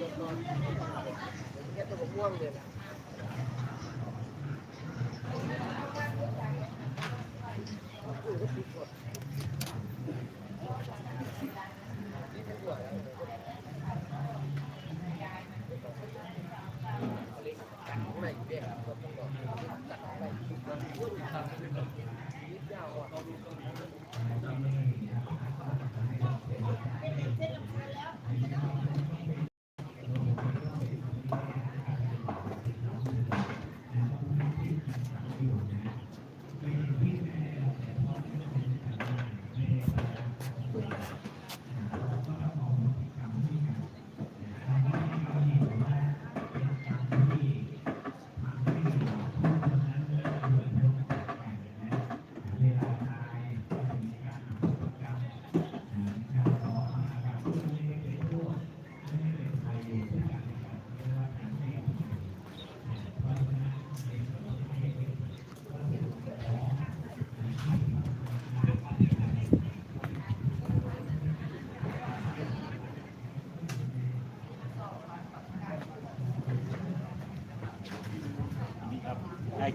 ถ่ายคลิ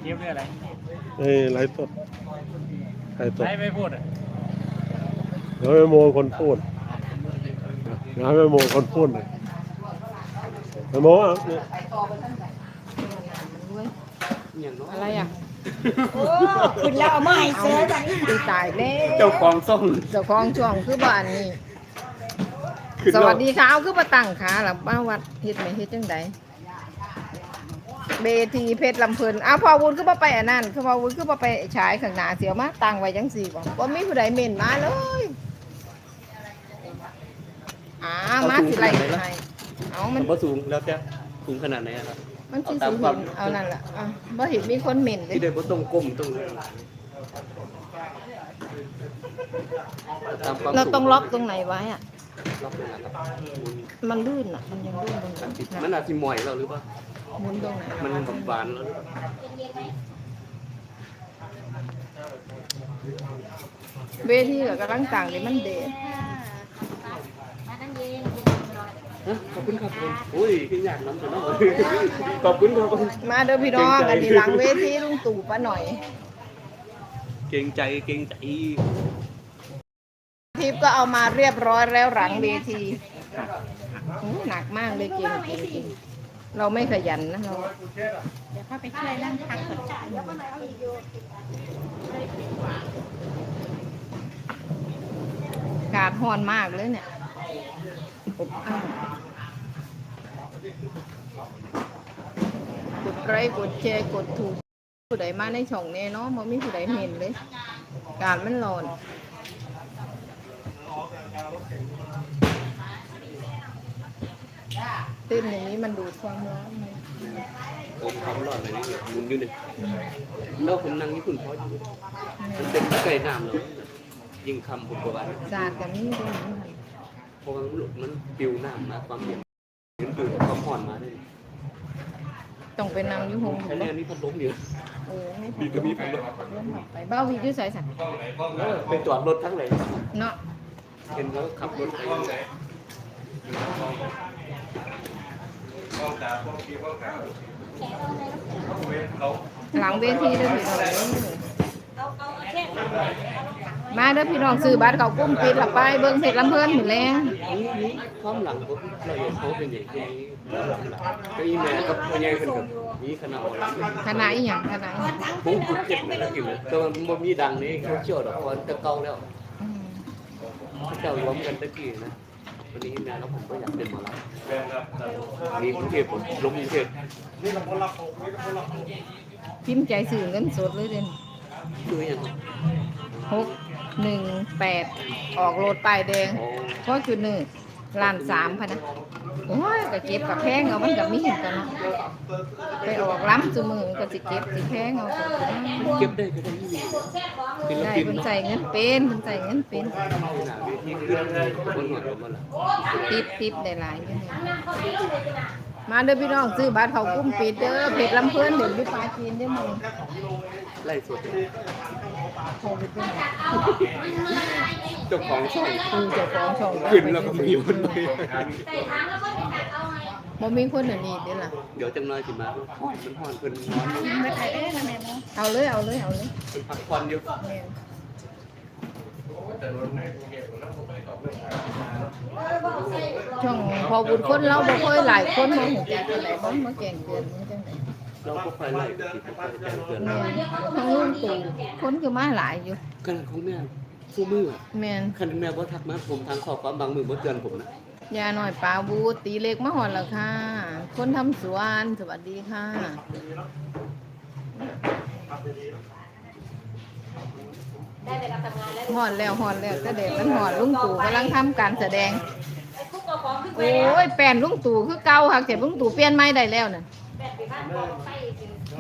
ิปเรื่ออะไรเอ้ยไลฟ์สดไลฟ์สดไม่ไม่พูดอะเดี๋ยวไปโมคนพูดเดี๋ยวไปโมคนพูดเลยไปโมอะอะไรอะโอ้ขึ้นแล้วเอามาให้เสือจ้ะนี่ตีตายแล้วเจ้าของส่งเจ้าของช่วงคือบ้านนี่สวัสดีค่ะเอาคือมาตั้งขาหลับบ้านวัดเฮ็ดไหมเฮ็ดจังได เบทีเพชรลำเพลินอ้าวพอวุ้นคือมาไปอันนั้นคือพอวุ้นคือมาไปฉายข้างหน้าเสียวมาตั้งไว้จังสี่บ่บ่มีผู้ใดเม่นมาเลยอ้ามาสิไล่ให้เอามัมันนก็สูงแล้วแค่สูงขนาดไหนอะครับมันสิสูงเห็นเอานั่นล่ะอะบ่เห็นมีคนเม่นเลยที่เดินก็ต้องก้มต้องเลยตามความเราสูงต้องล็อกตรงไหนไว้อะล็อกเลยนะครับมันลื่นอะ มันยังลื่นตรงนั้นมันอาจจะหมอยเราหรือเปล่า หมุนตรงไหนมันแบบหวานแล้วหรือเปล่าเวทีกับกำลังต่างเลยมันเดะมานั่งเย็นฮะขอบคุณครับผมโอ้ยขึ้นอยากน้ำแต่น้องขอบคุณครับผมมาเด้อพี่น้องอันนี้หลังเวทีลุงตู่ป้าหน่อย เกรงใจเกรงใจทิปก็เอามาเรียบร้อยแล้วหลังเวทีอู้หนักมากเลยเก่งเก่งเก่ง เราไม่ขยันนะเราเดี๋ยวเข้าไปช่วยนั่งพักก่อนกาดฮ้อนมากเลยเนี่ยอบอ้าวกดไลค์กดแชร์กดถูกผู้ใดมาในช่องแน่เนาะมันมีผู้ใดเห็นเลย การมันร้อน เต้นอย่างนี้มันดูดความร้อนไหมผมความร้อนเลยนี่หมุนอยู่หนึ่งแล้วผมนั่งญี่ปุ่นเพราะอยู่มันเป็นไก่น้ำเลยยิงคำผมกว่าศาสตร์กับนี่ตรงนี้ค่ะเพราะมันหลุดมันปิวน้ำมาความเย็นมันดูดความผ่อนมาเลยต้องไปนั่งยุ่หงอันนี้อันนี้พัดลมอยู่เออไม่มีก็มีพัดลมไปเบ้าวิวใส่สันเออไปจอดรถทั้งเลยเนาะเห็นเขาขับรถไป หลังเวทีเด้อพี่น้องเด้อมาเด้อพี่น้องซื้อบัตรเขากุ้มปิดละไปเบิ่งเสร็จลำเพิ่นหมดแล้วนี่นี่ความหลังผมเราอยากเขาเป็นอย่างนี้ก็อีแม่กับพ่อใหญ่เป็นกับนี่ขนาดอะไรคณะอีหยังคณะอีหยังผมเจ็บเลยนะกินเลยแต่มันบ่มีดังนี่เขาเชื่อดอกคนตะเกาแล้วอืมเจ้ารวมกันตะกี้นะ วันนี้แม่แล้วผมก็อยากเป็นหมอลำมีกรุงเทพผมลงกรุงเทพพิมพ์ใจสื่อเงินสดเลยเด่นดูยังหกหนึ่งแปดออกโลดป้ายแดงอ๋อเพราะจุดหนึ่ง ล้านสามพะนะโอ้ยก็เก็บกับแพงเอามันกับมีเห็นกันเนาะไปออกล้ำจุมือก็สิเก็บสิแพงเอาก็เก็บได้ก็ได้นี่ศิลได้ปินคนเนาะใส่เงินเป็นคนใส่เงินเป็นหน้าเวทีขึ้นบนหัวผมมาละติปติปได้หลายอยู่เนี่ย มาเด้อพี่น้องซื้อบัตรเขากุ้มปิดเด้อเพจลำเพิ่นเดี๋ยวอยู่ปลาจีนเด้อมึงไล่สดโควิดเป็นไงเจ้าของช่องคือเจ้าของช่องขึ้นแล้วก็มีคนไปใส่ถังแล้วก็ไปตักเอาไงบ่มีคนอันนี้เด้ล่ะเดี๋ยวจังน้อยสิมาฮ้อนมันฮ้อนเพิ่นนอนอยู่เมื่อไหร่ได้ทำไมโมเอาเลยเอาเลยเอาเลยเพิ่นพักผ่อนอยู่แม่นช่อง พอบุญคนเราบ่ค่อยหลายคนบ่ฮู้จักกันไหนบ่มาแกล้งเตือนมันจังได๋เราก็ค่อยไล่ไปสิค่อยแจ้งเตือนแม่เรานทั้งลุงตู่คนคือมาหลายอยู่ขนาดของแม่สู้มือแม่นขนาดแม่บ่ทักมาผมทางข้อความบางมือบ่เตือนผมนะยาหน่อยปลาบูตีเล็กมาหอนแล้วค่ะ คนทำสวนสวัสดีค่ะหอนแล้วหอนแล้วก็เด็กมันหอนลุงตู่กำลังทำการแสดง โอ้ยแปลนลุงตู่คือเก่าค่ะแต่ลุงตู่เปลี่ยนไม้ได้แล้วน่ะ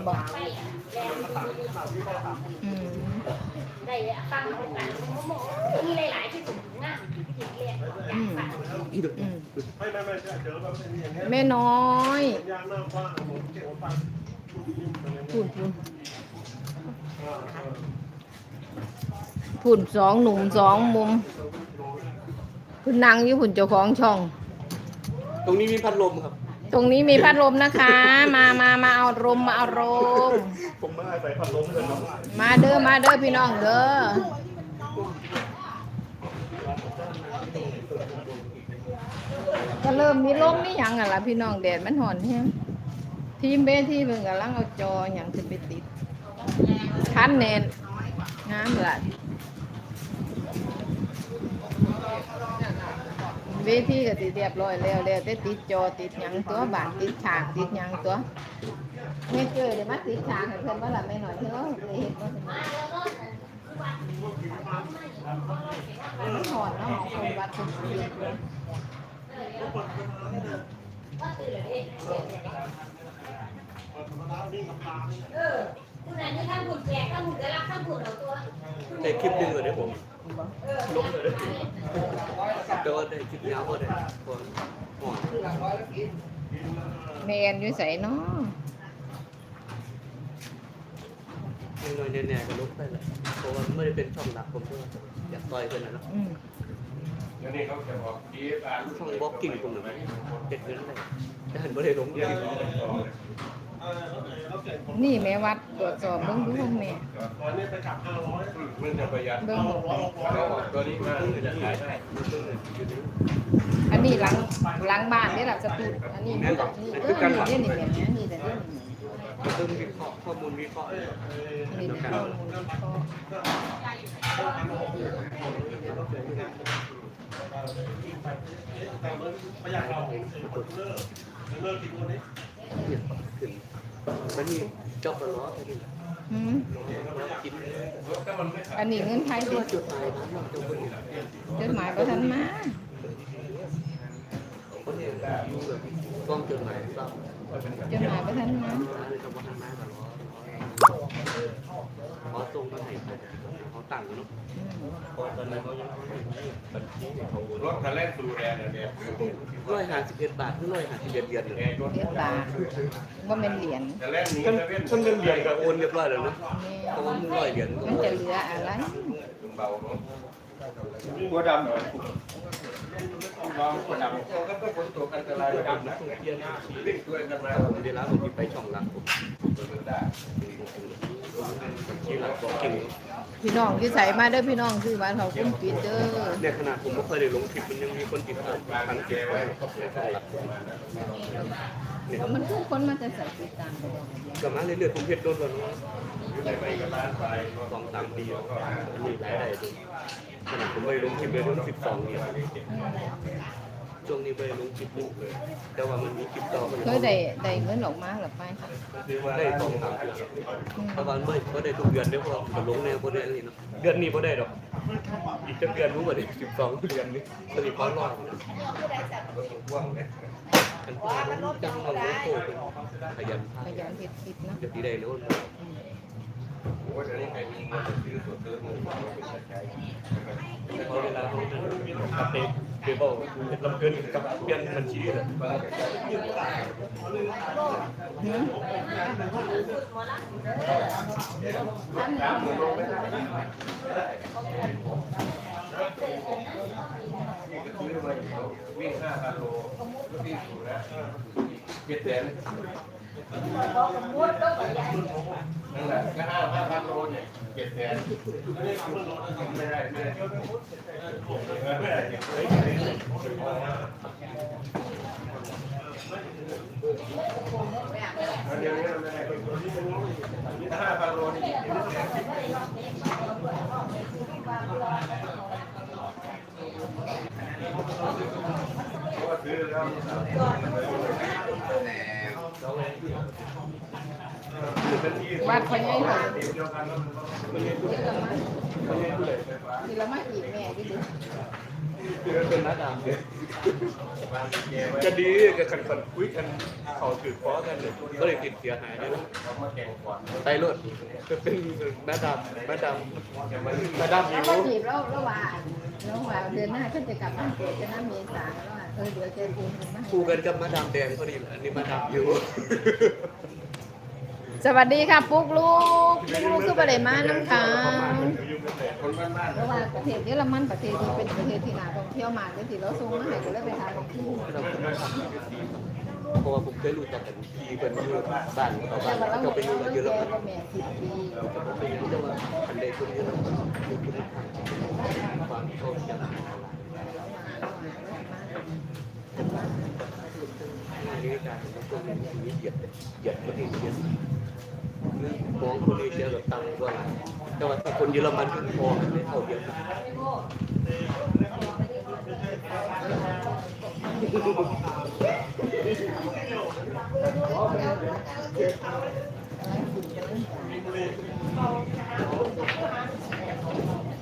บอกอืมได้ตั้งโครงการมีหลายๆที่สุดงานที่เรียนอืมอีดอกอืมไม่ไม่ไม่เจอแบบนี้อย่างเงี้ยแม่น้อยยางหน้าฟ้าผมเก็บตังค์พูนพูนพูนสองหนุ่มสองมุม คุณนางอยู่หุ่นเจ้าของช่อง ตรงนี้มีพัดลมครับ ตรงนี้มีพัดลมนะคะ มามามาเอาลมมาเอาลมผมไม่ได้ใส่พัดลมเลยเนาะมาเด้อมาเด้อพี่น้องเด้อก็เริ่มมีลมมีหยังอะล่ะพี่น้องแดดมันหอนแฮงทีมเบสที่เพิ่นกำลังเอาจอหยังสิไปติดคันแน่นงามล่ะ วทีก็สิเรียบร้อยแล้วแล้วแต่ติดจอติดหยังตัวบาดติดฉากติดหยังตัวแม่เจอเดี๋ยวมาติดฉากให้เพิ่นว่าล่ะแม่หน่อยเพิ่นว่าเลยเฮ็ดว่าซั่นมันถอนเนาะของคนวัดคนเสียเลยคุณอันนี้ข้ามผุดแจกข้ามผุดจะรับข้ามผุดเอาตัวได้คลิปหนึงเลยเด้ผมลงเลย แต่ว่าได้คลิปยาวบ่ได้ก่อนฮ้อนแม่นอยู่ไสเนาะยังน้อยแน่ๆก็ลบได้แหละเพราะว่าไม่ได้เป็นช่องหลักผมก็อยากต่อยเพิ่นน่ะเนาะอืมช่องบล็อกกิ้งผมน่ะเด็ดเงินได้แต่หันบ่ได้ลงจริง นี่แม่วัดตรวจสอบเบิ่งดูของแม่วันนี้ไปกลับห้าร้อยมันจะประหยัดเบิ่งของแม่เขาออกตัวนี้มาคือจะขายได้อันนี้หลังหลังบ้านนี่ล่ะสตูดอันนี้นี่นี่เออนี่นี่แม่นี่นี่แต่นี่เริ่มวิเคราะห์ข้อมูลวิเคราะห์นี่นี่ข้อมูลข้อประหยัดเราเลิกเลิกกินคนนี้เนี่ยขึ้น มันมีจอบล้อไปดิอืมกินอันนี้เงินไทยตัดิวจุดหมายจบคนนี้จดหมายบ่ทันมาคนนี้กล้องจดหมายทราบจดหมายบ่ทันมา เลยจะว่าทำมาแต่ล้อขอส่งมาให้เขาต่างกันเนาะรถคันแรกสูแดนเนี่ยร้อยห้าสิบเอ็ดบาทหรือร้อยห้าสิบเอ็ดเหรียญเนี่ยเรียบบาทว่าเป็นเหรียญแต่แรกนี้ท่านจะเป็นท่านเป็นเหรียญกับโอนเรียบร้อยแล้วนะเพราะว่ามันร้อยเหรียญมันจะเหลืออะไรเบาเนาะ หัวดำเหรอลองหัวดำก็ต้องฝนตกอันตรายดำนะวิ่งด้วยกันมาเวลาผมไปช่องหลักผมที่หลักบอกเก่งพี่น้องที่ใส่มาเด้อพี่น้องคือบ้านเขาคุ้มปิดเด้อเนี่ยขนาดผมไม่เคยได้ลงคลิปมันยังมีคนติดตามพันคลิปไว้ในช่องหลักเพราะมันคือคนมาจะใส่ติดตามไปเลยกลับมาเรื่อยๆผมเฮ็ดโดนแล้วเนาะสองสามปีแล้วก็มีรายได้ดู ขนาดผมไปลงคลิปเลยตั้งสิบสองเดือนช่วงนี้ไปลงคลิปลูกเลย แต่ว่ามันมีคลิปต่อมันเคยได้ได้เงินออกมาหรือไปได้สองสามเดือนเพราะว่าไม่ก็ได้ทุกเดือนเดี๋ยวพอผมลงแนวบ่ได้นี่เนาะเดือนนี้บ่ได้ดอกอีกจักเดือนรู้บ่าได้สิบสองเดือนนี้สลิปพอรอดกันพอลงจังมันโลโก้เป็นขยันขยันเฮ็ดคลิปนะจะตีได้แล้วโอ้ยเดี๋ยวนี้ใครมีเงินซื้อตัว เติมมันก็เป็นใช้ พอเวลาเขากับเตะเตะบอลลำเกินกับเปลี่ยนบัญชีเลย หือ วิ่งห้าพันโลวิ่งสูงนะ เจ็ดแสน บอกกับมุดแล้วก็ใหญ่นั่นแหละก็ห้าห้าพันโลเนี่ยเจ็ดแสนไม่ได้ไม่ได้เดี๋ยวนี้ไม่ได้ห้าพันโลนี่ว่าซื้อแล้ว บ้านพ่อใหญ่ค่ะเดียวกันแล้วมันทีละมาอีกแม่ดิเป็นนักดามเนี่ยจะดีกับขันขันคุยกันเขาถือฟ้อกันเลยก็เลยติดเสียหายด้วยไตรถจะเป็นนักดามนักดามนักดามมีแล้วมารู้จีบแล้วแล้วว่าแล้วว่าเดือนหน้าก็จะกลับบ้านเกิดจะน้ำเมษาแล้วว่าเออเดี๋ยวจะคูณมาคู่กันกับมาดามแดงพอดีอันนี้มาดามอยู่ สวัสดีค่ะปุ๊กลูกปุ๊กลูกคือประเดี๋ยวมาน้ำค้างคนบ้านบ้านเพราะว่าประเทศเยอรมันประเทศที่เป็นประเทศที่น่าท่องเที่ยวมากเลยที่เราส่งมาให้ก็เลยไปหาของที่เพราะว่าผมเคยรู้จักกันพี่เป็นอยู่บ้านเขาแต่บ้านว่าเราเขาไปอยู่เราเยอะแก่แล้วกว่าแม่สิบปีแต่ผมไปอยู่แต่ว่าคันใดคนเยอะแล้วอยู่คนละทางความ เข้าใจนี่การเป็นคนมีเหยียดเหยียดคนเยอเชียมองคนเอเชียแบบต่ำกว่าแต่ว่าถ้าคนเยอรมันก็พอไม่เท่าเดียวกัน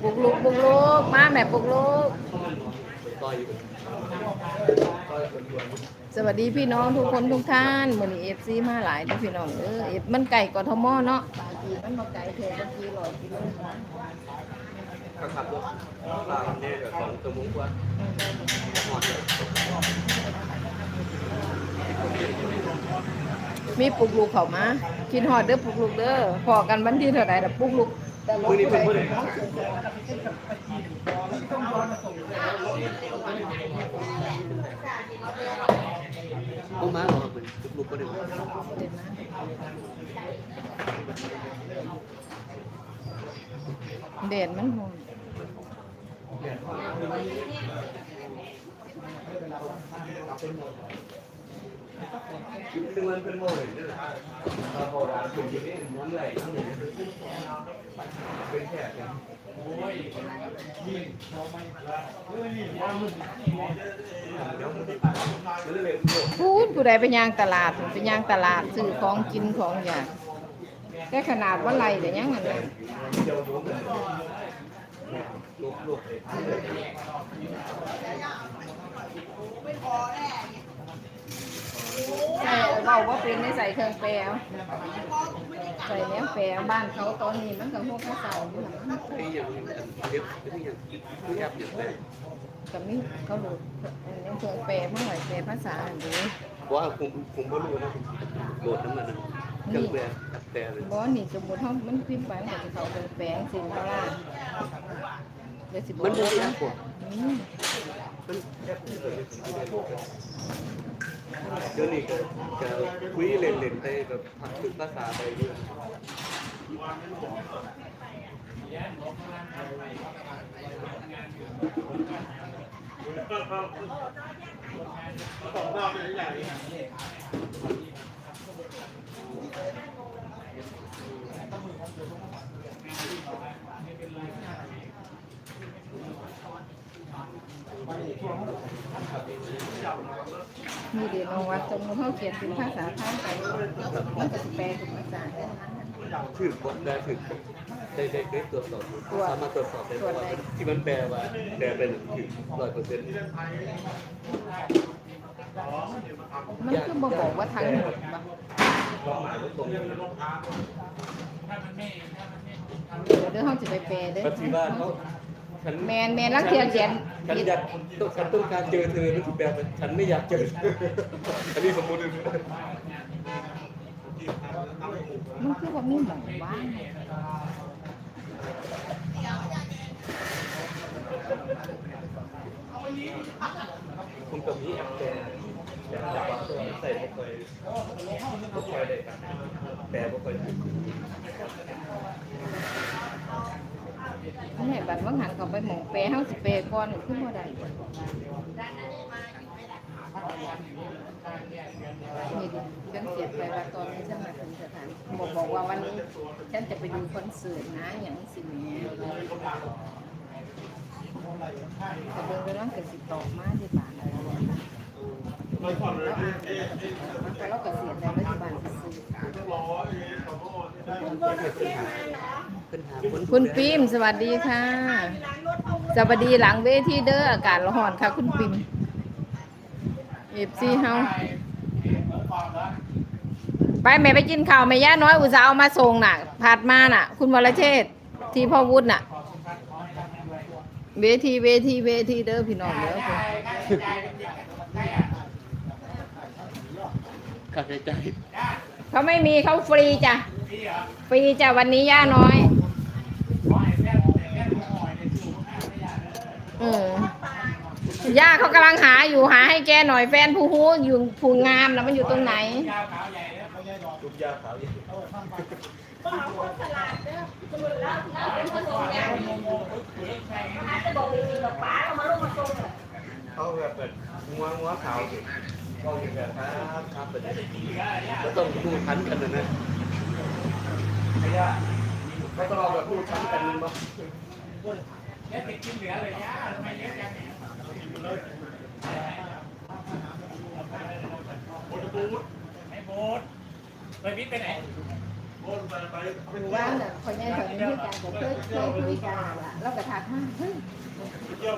ปุกลูกปุกลูกมาแม่ปุกลูก ต่อยอยู่สวัสดีพี่น้องทุกคนทุกท่านมือนี้ FC มาหลายเด้อพี่น้องเด้อ F มันไก่กทมเนาะบางทีมันบ่ไก่เทบางทีร้อยกิโลก็ขับรถตามเนี่ยกับสองตัวมุ้งกว่าหอดเลยมีปลุกลูกเขามาคิดฮอดเด้อปุกลูกเด้อพอกันวันที่เท่าใดล่ะปุกลูกแต่ว่ามือนี้เป็ นผู้มือใดไหาเหรอเป็นลูกก็ได้เด่นนะเด่นมันโหดซึ่งมันเป็นโมเลยนี่แหละโบราณเป็นที่นี่ม้วนหง พูดผู้ใดไปย่างตลาดไปย่างตลาดซื้อของกินของอย่ากแต่ขนาดว่าไรแต่ยังอันนั้นเดี๋ยวผมลูกลูก ใช่ เราว่าเป็นในใส่เครื่องแปรวใส่เนี้ยแปรวบ้านเขาตอนนี้มันกับพวกข้าวเสาอยู่หลังนั้นไอ้ยังเรียบไอ้ยังไม่ยับอย่างไรกับนี่เขาดูยังเครื่องแปรเมื่อไหร่แปรภาษาอันนี้ว่าผมผมไม่รู้นะโดดน้ำมันเครื่องแปรแต่เลยบอนี่สมมติเขามันพิมพ์ไปมันก็จะเขาเครื่องแปรสินเขาล่าเดี๋ยวสิบมันเลไม่ยยานะกกว่าอืมมันแค่พูด เดี๋ยวนี้ก็จะคุยเล่นๆไปแบบพักฝึกภาษาไปเรื่อยมีเดี๋ยวน้องวัดสมมติเขาเขียนเป็นภาษาไทยไปมันก็จะแปลเป็นภาษาได้นั้นถือบทได้ถือได้ได้ได้ตรวจสอบสามารถตรวจสอบได้ว่าที่มันแปลว่าแปลเป็นถือร้อยเปอร์เซ็นต์มันคือบ่บอกว่าทั้งหมดปะความหมายก็ตรงเดี๋ยวเดี๋ยวเขาจะไปแปลเด้อปฏิบัติเขา ฉันแมนแมนลักเทียนเขียนฉันผิดอยากต้องฉันต้องการเจอเธอนี่คือแบบฉันไม่อยากเจอเธออันนี้สมมติมันคือว่ามีหมองว่างคุณกับนี้แอบแปลจับว่าใส่บ่ค่อยบ่ค่อยได้ครับแต่บ่ค่ อยถูกแม่บัดว่างหันเขาไปหมองเปรเฮาสิเปรก่อนนี่คือบ่ได้นี่ดิฉันเขียไปว่าตอนนี้ฉันมาถึงสถานบอกบอกว่าวันนี้ฉันจะไปดูคอนเสิร์ตนะอย่างสิแหม่แต่เบิ่งไปน้องก็สิตอมาที่บ้านอะไรแล้วอ่านแล้วอ่านแต่เราก็เสียใจแล้วที่บ้านก็ซื้อ คุณปิมสวัสดีค่ะ สวัสดีหลังเวทีเด้ออากาศร้อนค่ะ คุณปิมเอฟซีเฮาไปแม่ไปกินข้าวแม่ย่าน้อยอุตส่าห์เอามาส่งน่ะผัดมาน่ะ คุณวรเชษฐ์ที่พ่อวุฒิน่ะ เวทีเวทีเวทีเด้อพี่น้องเด้อพุ่นค่าใช้จ่ายเขาไม่มีเขาฟรีจ้ะฟรีจ้ะวันนี้ย่าน้อย เออย่าเขากำลังหาอยู่หาให้แกหน่อยแฟนผู้ฮู้อยู่ผู้งามนะมันอยู่ตรงไหน ทุกยาขาวใหญ่เขาแบบเปิดงัวงัวขาวสิก็อย่างแบบครับครับเปิดได้ดีก็ต้องดูทันกันนะนะไอ้ย่าเขาต้องเอาแบบดูทันกันมั้ง เนี่ยติดกินเหลือเลยเนี่ยทำไมเยอะจังไอ้โบ๊ทไปวิทย์ไปไหนบ้านน่ะคนใหญ่คนนี้กันผมเคยเคยคุยกันน่ะล่ะแล้วก็ถามว่าเฮ้ย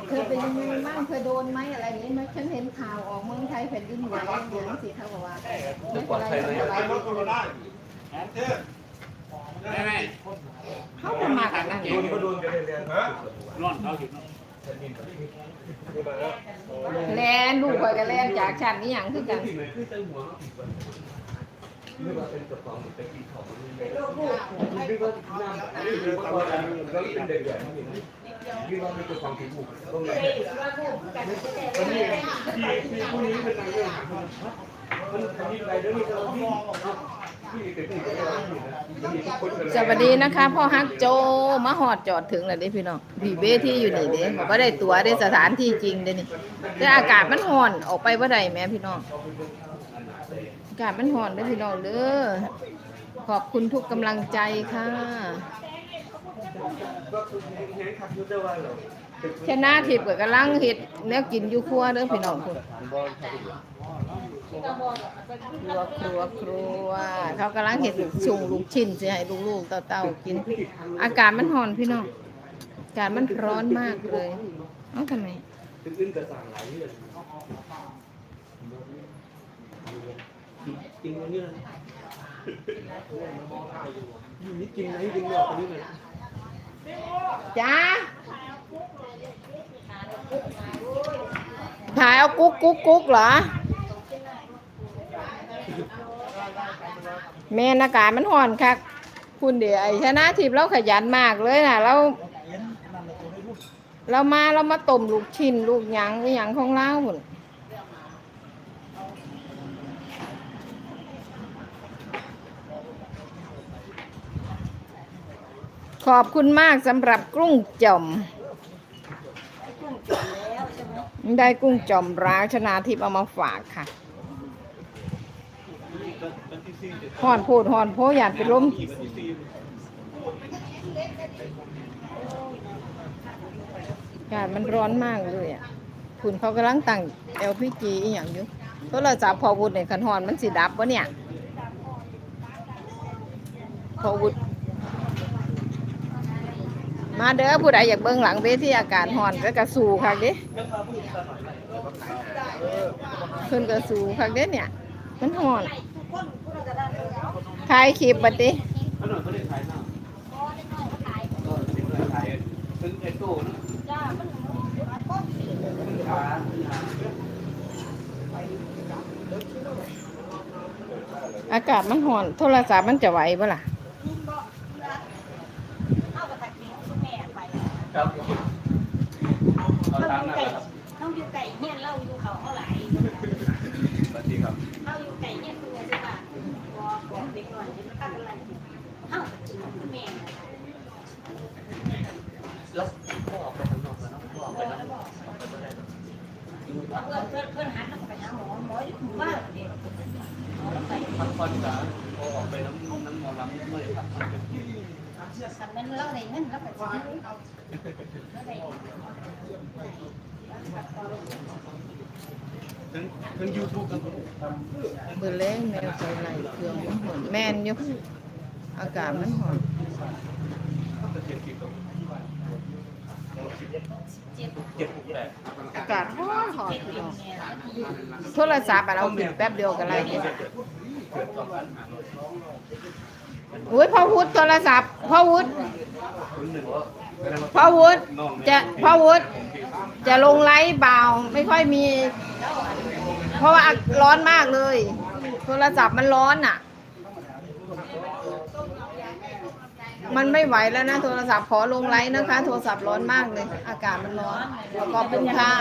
เคยเป็นยังไงบ้างเคยโดนไหมอะไรอย่างนี้ไหมฉันเห็นข่าวออกเมืองไทยแผ่นดินไหวอย่างนี้สิเขาบอกว่าไม่เป็นไรไม่เป็นไร ได้ไหมเขาจะมากันนั่นโดนก็โดนกันเลยเลยฮะนอนเขาถึงแลนลูกคอยกันแลนจากชั้นนี้อย่างคือกันที่ไหนคือใจหัวนึกว่าเป็นกระป๋องเป็นกีของนึกว่าน้ำนึกว่าตอนเราเป็นเด็กๆนึกว่าเป็นกระป๋องผีบุกตรงนี้ตอนนี้ที่ที่ผู้นี้เป็นนายเรื่องมันทำอะไรเรื่องนี้เราที่ สวัสดีนะคะพ่อฮักโจมาหอดจอดถึงแล้วเด้พี่น้องพี่เวที่อยู่นี่เด้บอกว่าได้ตั๋วได้สถานที่จริงเด้นี่แต่อากาศมันร้อนออกไปว่าได้แม่พี่น้องอากาศมันร้อนเด้พี่น้องเด้อขอบคุณทุกกำลังใจค่ะชนะทิพย์กับกำลังเห็ดแนวกินอยู่ครัวเด้อพี่น้องคุณ ครัวครัวครัว เขากำลังเห็ดชุงลูกชิ้นสิให้ลูกๆเต่าๆกิน อากาศมันร้อนพี่น้องอากาศมันร้อนมากเลยเอ้าทำไมถึงอื่นกระสั่งหลายเรื่องจริงวันนี้อยู่นี่จริงไหมจริงหรอกนี่เลยจ้าถ่ายเอากุ๊กกุ๊กกุ๊กเหรอ แม่นอากาศมันห่อนคักคุณเดี๋ยวไอ้ชนะทิพย์เราขยันมากเลยนะเราเรามาเรามาต้มลูกชิ้นลูกหยังอีหยังของเราหุ่นขอบคุณมากสำหรับกุ้งจ่อมได้กุ้งจอมร้าวชนะทิพย์เอามาฝากค่ะ ห่อนพูดห่อนโพอยากไปล้มกาศมันร้อนมากเลยอะคุณเขากำลังตั้ง LPG อหย่างอยู่โทรศัพท์พอวุฒในขันหอนมันสิดับวะเนี่ยพอวุฒมาเด้อผู้ใดอยากเบิ่งหลังเวทีอากาศหอนก็กระสูค่ะเด้เพิ่นกระสูค่ะเด้เนี่ย มันหอน ถ่ายคลิปบัดดิอันนั้นเขาได้ขายหน้าก็สิบเลยขายถึงไอ้ตู้นะขาอากาศมันหอนโทรศัพท์มันจะไหวบ่ล่ะครับเอาเราตามอยู่นั้นไก่ครับเราอยู่ไก่เนี่ยเราอยู่เขาเท่าไหร่สวัสดีครับเข้าอยู่ไก่เนี่ยคืออะไรบ้าง บอกบอกเด็กหน่อยจะมาตั้งอะไรเอ้าแม่แล้วพ่อออกไปข้างนอกแล้วเนาะพ่ออกไปแล้วเพื่อนเพื่อนเพื่อนหันไปหาหมอหมออยู่หมู่บ้านเด็กหมอไปพักผ่อนจ้ะพ่อออกไปน้ำน้ำหมอลำเมื่อยครับทำนั้นเราได้เงินเราไปซื้อเราได้ ทั้งทั้งยูทูบทั้งเบื่อแรงแนวไฟไหลเครื่องมันหอนแม่นอยู่อากาศมันหอนประเทศกี่ตัวเจ็บเจ็ดหกแปดอากาศหอนหอนเจ็บพี่อยู่น้องเนี่ยโทรศัพท์อะเราปิดแป๊บเดียวกันไรเนี่ยเกิดสองพันห้าร้อยอุ้ยพ่อวุฒิโทรศัพท์พ่อวุฒิคุณหนึ่งพ่อวุฒิจะพ่อวุฒิ จะลงไลฟ์เบาไม่ค่อยมี เพราะว่าร้อนมากเลย โทรศัพท์มันร้อนอะ มันไม่ไหวแล้วนะ โทรศัพท์ขอลงไลฟ์นะคะ โทรศัพท์ร้อนมากเลย อากาศมันร้อนขอบคุณค่ะ